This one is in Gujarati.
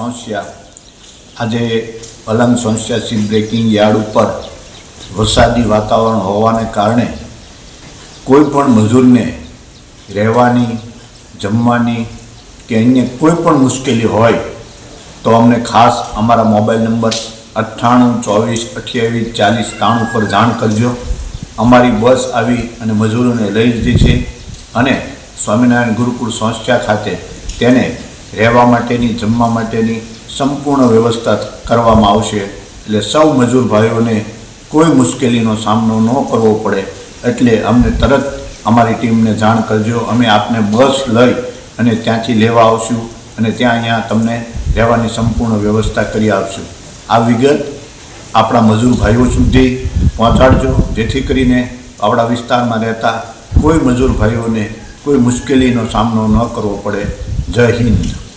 સોંસિયા આજે અલંગ સંસ્થા સી બ્રેકિંગ યાર્ડ ઉપર વરસાદી વાતાવરણ હોવાને કારણે કોઈ પણ મજૂરને રહેવાની, જમવાની કે અન્ય કોઈ પણ મુશ્કેલી હોય તો અમને ખાસ અમારા મોબાઈલ નંબર અઠ્ઠાણું, ચોવીસ, અઠ્યાવીસ, ચાલીસ, ત્રાણું પર જાણ કરજો. અમારી બસ આવી અને મજૂરોને લઈ લીધી છે અને સ્વામિનારાયણ ગુરુકુળ સંસ્થા ખાતે તેને રહેવા માટેની, જમવા માટેની સંપૂર્ણ વ્યવસ્થા કરવામાં આવશે. એટલે સૌ મજૂર ભાઈઓને કોઈ મુશ્કેલીનો સામનો ન કરવો પડે. એટલે અમને તરત અમારી ટીમને જાણ કરજો. અમે આપને બસ લઈ અને ત્યાંથી લેવા આવશું અને ત્યાં અહીંયા તમને રહેવાની સંપૂર્ણ વ્યવસ્થા કરી આપશું. આ વિગત આપણા મજૂર ભાઈઓ સુધી પહોંચાડજો. જેથી કરીને આપણા વિસ્તારમાં રહેતા કોઈ મજૂર ભાઈઓને કોઈ મુશ્કેલીનો સામનો ન કરવો પડે. जय हिंद